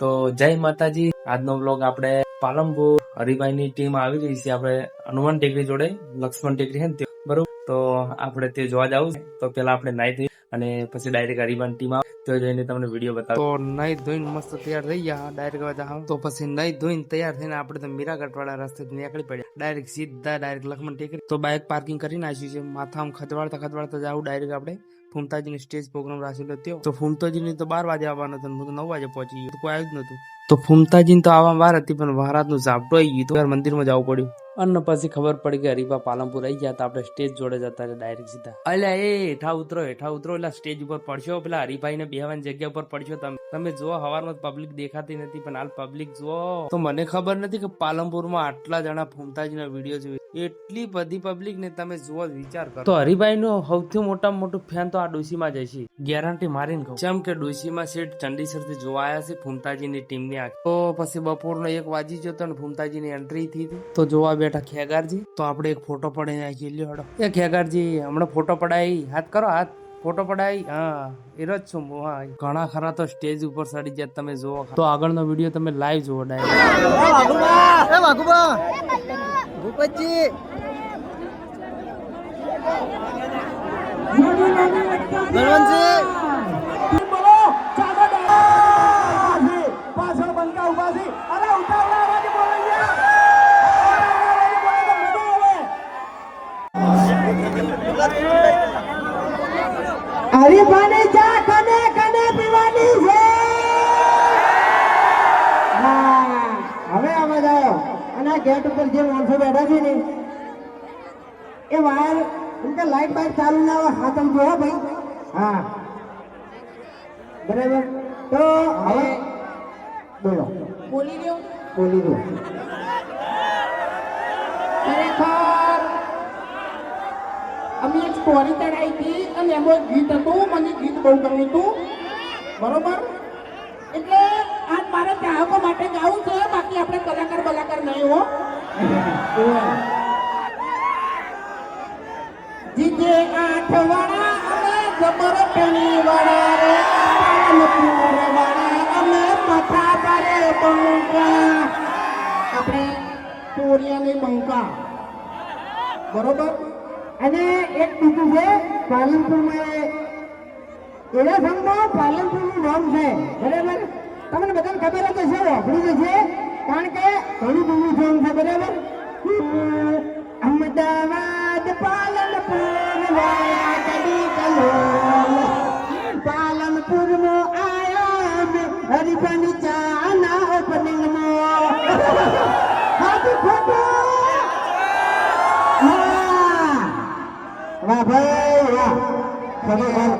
તો જય માતાજી. આજનો બ્લોગ આપણે હરિભાઈ હરિભાઈની ટીમ આવી રહી છે. આપણે હનુમાન ટેકરી જોડે, લક્ષ્મણ ટેકરી હે બરોબર? તો આપણે તે જોવા જવું તો પેલા આપણે નાઈ થઈ અને પછી ડાયરેક્ટ હરિભાઈ ટીમ આવે. તો જઈને તમને વીડિયો બતાવો. તો નાઈ ધોઈને મસ્ત તૈયાર થઈ ગયા. ડાયરેક્ટ બધા તો પછી નાઈ ધોઈને તૈયાર થઈને આપણે તો મીરાગઢ વાળા રસ્તે નીકળી પડ્યા. ડાયરેક્ટ સીધા ડાયરેક્ટ લક્ષ્મણ ટેકરી. તો બાઇક પાર્કિંગ કરી નાખ્યું છે. માથામાં ખદવાડતા ખદવાડતા જાવ ડાયરેક્ટ આપણે ફૂમતાજીની સ્ટેજ પ્રોગ્રામ રાખેલો ત્યો તો ફૂમતાજીને તો બાર વાગે આવવાનો હતો હું તો નવ વાગે પહોંચી ગયો. કોઈ આવ્યું જ નતું તો ફૂમતાજીને તો આવવા વાર હતી પણ મહારાજનું ઝાપટો આવી ગયું યાર મંદિરમાં જવું પડ્યું. અને પછી ખબર પડી કે હરીબા પાલનપુર આવી ગયા તો આપણે સ્ટેજ જોડે જતા રહ્યા ડાયરેક્ટ સીધા. અલ્યા એ હેઠા ઉતરો હેઠા ઉતરો એટલે સ્ટેજ ઉપર પડશો. પેલા હરીભાઈ ને બેહવાની જગ્યા ઉપર પડશો તમે. તમે જો હવારમાં પબ્લિક દેખાતી નથી પણ હાલ પબ્લિક જો તો મને ખબર નથી કે પાલનપુરમાં આટલા જણા ફૂમતાજીના વીડિયો જોઈ એટલી બધી પબ્લિક ને તમે જુઓ વિચાર કરો. તો હરિભાઈ નું સૌથી મોટામાં મોટું ફેન તો આ ડોસીમાં જ છે ગેરંટી મારીને કહું. જેમ કે ડોસીમાં શેઠ ચંડીસરથી જોવા આવ્યા છે ફૂમતાજીની આ તો પછી બપોરનો એક વાજી જતો ને ફૂમતાજીની એન્ટ્રી થઈ તો જોવા બેઠા ખેગારજી. તો આપણે એક ફોટો પડાવી નાખી લ્યો એ ખેગારજી હમણાં ફોટો પડાઈ. હાથ કરો હાથ. ફોટો પડાઈ. હા એ જ છું હું, હા. ઘણા ખરા તો સ્ટેજ ઉપર ચડી જાય તમે જોવો તો આગળનો વીડિયો તમે લાઈવ જોવો ભૂપતજી! બળવંતજી હરીફાની ચા કને કને પીવાની છે? હા હવે અવાજ આવ્યો. અને આ ગેટ ઉપર જે માણસો બેઠા છે ને એ વાયર એમ કે લાઈટ બાઈટ ચાલુ ના હોય હા તમે જોવો ભાઈ. હા. બરાબર. તો હવે બોલો. બોલી દો. બોલી દો. ખરેખર અમે સ્ટોરી ચડાવી હતી અને એમાં ગીત હતું, મને ગીત બહુ ગમ્યું હતું. બરોબર? એટલે આ મારા ચાહકો માટે ગાવું છે, બાકી આપણે કલાકાર બલાકાર નહીં હો. જીજે આઠ વાળા અમે જબર પેણી વાળા રે પાલનપુર વાળા અમે મથા પારે બંકા. આપણે ચોરિયાની બંકા. બરોબર? અને એક બીજું છે પાલનપુરમાં એવા સંઘમાં પાલનપુરનું નામ છે. બરાબર? તમને બધાને ખબર જ હશે વાપરી છે, કારણ કે ઘણું બધું છે. વાહ ભાઈ વાહ ખરેખર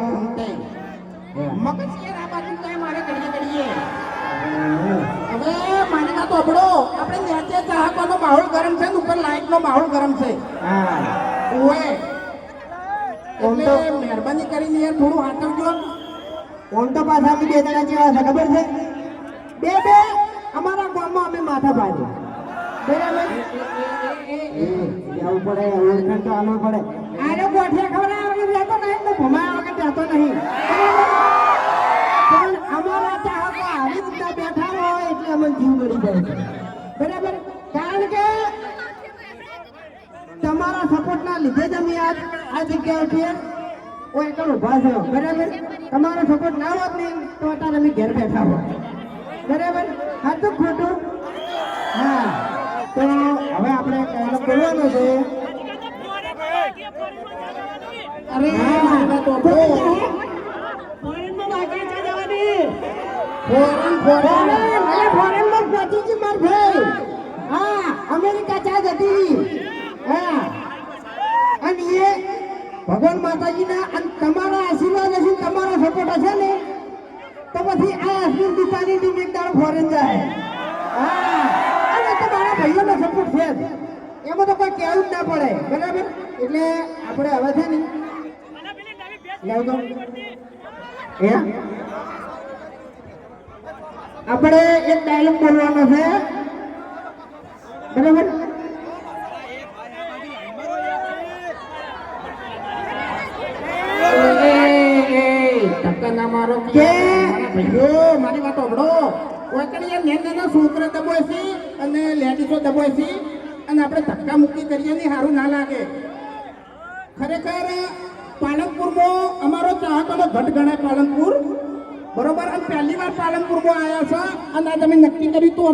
મગજ યાર આ બાજુ કાંઈ મારે ઘડીએ ઘડીએ હવે મારી તો સાંભળો આપણે નેચે ચાહકોનો માહોલ ગરમ છે ને ઉપર લાઈટનો માહોલ ગરમ છે હા ઓએ એટલે મહેરબાની કરીને યાર થોડું હાથવજો તો પાછા અમે બે જણા જેવા છે ખબર છે બે બે અમારા ગામમાં અમે માથા પાડી બરાબર જવું પડે ઓળખાણ તો આલવું પડે લીધે જ અમે આ આ જગ્યાએ છીએ. કોઈ એકલ ઊભા છો બરાબર? તમારો સપોર્ટ ના હોત ને તો અત્યારે અમે ઘેર બેઠા હોત. બરાબર? સાચું ખોટું. હા. તો હવે આપણે બોલવાનો છે. અરે ફોરેન ફોરેન ફોરેન ફોરેન ફોરેનમાં પહોંચી છે માર ભાઈ હા અમેરિકા ચા જતી હા અને એ ભગવાન માતાજીના અને તમારા આશીર્વાદ હશે તમારો સપોર્ટ હશે ને, તો પછી આ અશ્વિન દિશાની ટીમ એક દાડો ફોરેન જાય. હા, અને તમારા ભાઈઓનો સપોર્ટ છે એમાં તો કોઈ કહેવું જ ના પડે. બરાબર? એટલે આપણે હવે છે ને દો આપણે એક ડાયલોગ બોલવાનો છે. બરાબર એ, એ, એ, ધક્કા ના મારો મારી વાત નાના છોકરા દબાય અને લેડીસો દબોય છે અને આપણે ધક્કા મુક્કી કરીએ ને સારું ના લાગે. ખરેખર પાલનપુરમાં અમારો ચાહકોનો ઘટ ગણાય પાલનપુર. બરોબર? અને પહેલી વાર પાલનપુરમાં આવ્યા છો અને આ તમે નક્કી કર્યું તું